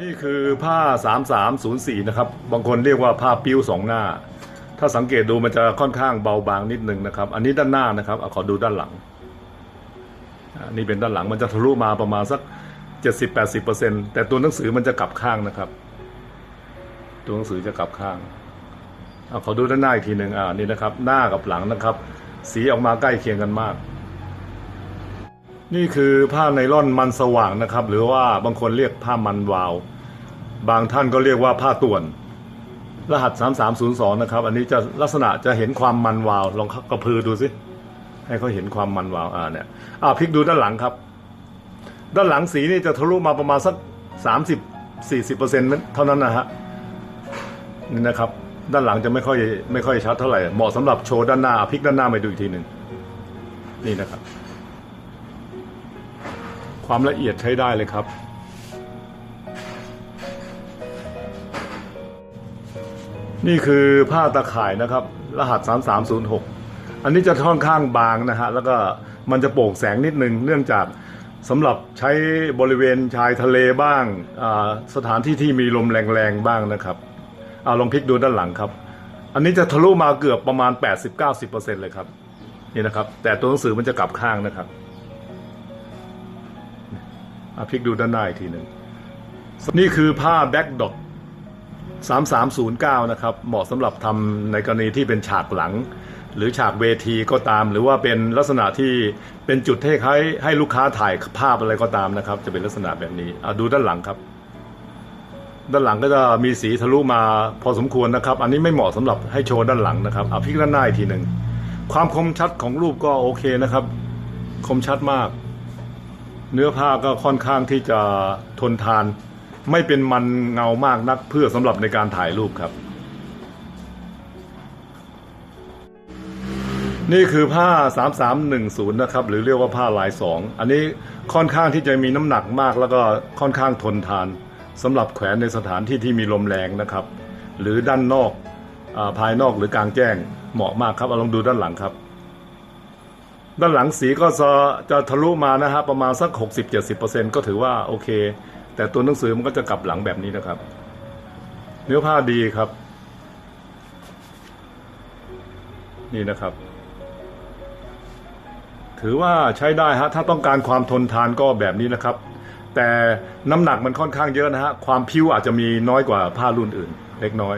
นี่คือผ้า 3304 นะครับ บางคนเรียกว่าผ้าปิ้วสองหน้า ถ้าสังเกตดูมันจะค่อนข้างเบาบางนิดนึงนะครับ อันนี้ด้านหน้านะครับเอาขอดูด้านหลังอันนี่เป็นด้านหลังมันจะทะลุมาประมาณสัก 70-80%แต่ตัวหนังสือมันจะกลับข้างนะครับ ตัวหนังสือจะกลับข้างเอาขอดูด้านหน้าอีกทีหนึ่งอ่านี่นะครับ หน้ากับหลังนะครับ สีออกมาใกล้เคียงกันมาก นี่คือผ้าไนล่อนมันสว่างนะครับ หรือว่าบางคนเรียกผ้ามันวาว บางท่านก็เรียกว่าผ้าต่วน รหัส 3302 นะครับ อันนี้จะลักษณะจะเห็นความมันวาว ลองกระพือดูสิให้เขาเห็นความมันวาวอ่าเนี่ยอ่าพลิกดูด้านหลังครับ ด้านหลังสีนี่จะทะลุมาประมาณสัก 30 40เปอร์เซ็นต์เท่านั้นนะฮะนี่นะครับด้านหลังจะไม่ค่อยไม่ค่อยชัดเท่าไหร่เหมาะสำหรับโชว์ด้านหน้าพลิกด้านหน้าไปดูอีกทีหนึ่งนี่นะครับ ความละเอียดใช้ได้เลยครับ นี่คือผ้าตะข่ายนะครับ รหัส 3306 อันนี้จะค่อนข้างบางนะฮะ แล้วก็มันจะโปร่งแสงนิดนึง เนื่องจากสำหรับใช้บริเวณชายทะเลบ้าง สถานที่ที่มีลมแรงๆบ้างนะครับเอาลองพลิกดูด้านหลังครับ อันนี้จะทะลุมาเกือบประมาณ 80-90%เลยครับ นี่นะครับ แต่ตัวหนังสือมันจะกลับข้างนะครับ พลิกดูด้านหน้าอีกทีหนึ่ง นี่คือผ้าแบ็กดอท3309 นะครับ เหมาะสำหรับทำในกรณีที่เป็นฉากหลัง หรือฉากเวทีก็ตาม หรือว่าเป็นลักษณะที่เป็นจุดให้ให้ให้ลูกค้าถ่ายภาพอะไรก็ตามนะครับ จะเป็นลักษณะแบบนี้อะดูด้านหลังครับ ด้านหลังก็จะมีสีทะลุมาพอสมควรนะครับ อันนี้ไม่เหมาะสำหรับให้โชว์ด้านหลังนะครับเอะพลิกด้านหน้าอีกทีหนึ่งความคมชัดของรูปก็โอเคนะครับ คมชัดมาก เนื้อผ้าก็ค่อนข้างที่จะทนทาน ไม่เป็นมันเงามากนักเพื่อสำหรับในการถ่ายรูปครับ นี่คือผ้า 3310 นะครับ หรือเรียกว่าผ้าลายสองอันนี้ค่อนข้างที่จะมีน้ำหนักมากแล้วก็ค่อนข้างทนทานสำหรับแขวนในสถานที่ที่มีลมแรงนะครับ หรือด้านนอกอภายนอกหรือกลางแจ้งเหมาะมากครับเอาลองดูด้านหลังครับ ด้านหลังสีก็จะจะทะลุมานะฮะประมาณสัก 60-70%ก็ถือว่าโอเค แต่ตัวหนังสือมันก็จะกลับหลังแบบนี้นะครับ เนื้อผ้าดีครับ นี่นะครับ ถือว่าใช้ได้ฮะถ้าต้องการความทนทานก็แบบนี้นะครับ แต่น้ำหนักมันค่อนข้างเยอะนะฮะความพิ้วอาจจะมีน้อยกว่าผ้ารุ่นอื่น เล็กน้อย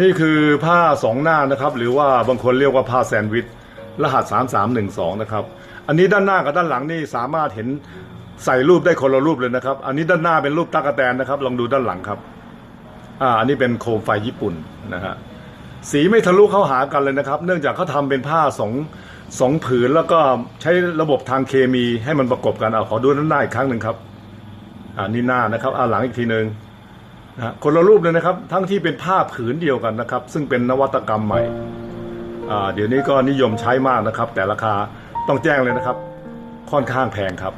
นี่คือผ้าสองหน้านะครับ หรือว่าบางคนเรียกว่าผ้าแซนด์วิช รหัส 3312 นะครับ อันนี้ด้านหน้ากับด้านหลังนี่สามารถเห็นใส่รูปได้คนละรูปเลยนะครับ อันนี้ด้านหน้าเป็นรูปตากแตนนะครับ ลองดูด้านหลังครับ อ่า อันนี้เป็นโคมไฟญี่ปุ่นนะฮะ สีไม่ทะลุเข้าหากันเลยนะครับ เนื่องจากเขาทำเป็นผ้าสองสองผืนแล้วก็ใช้ระบบทางเคมีให้มันประกบกัน เอาขอดูด้านหน้าอีกครั้งหนึ่งครับ อ่า นี่หน้านะครับอ่าหลังอีกทีหนึ่งนะฮะคนละรูปเลยนะครับ ทั้งที่เป็นผ้าผืนเดียวกันนะครับ ซึ่งเป็นนวัตกรรมใหม่ เดี๋ยวนี้ก็นิยมใช้มากนะครับ แต่ราคาต้องแจ้งเลยนะครับ ค่อนข้างแพงครับ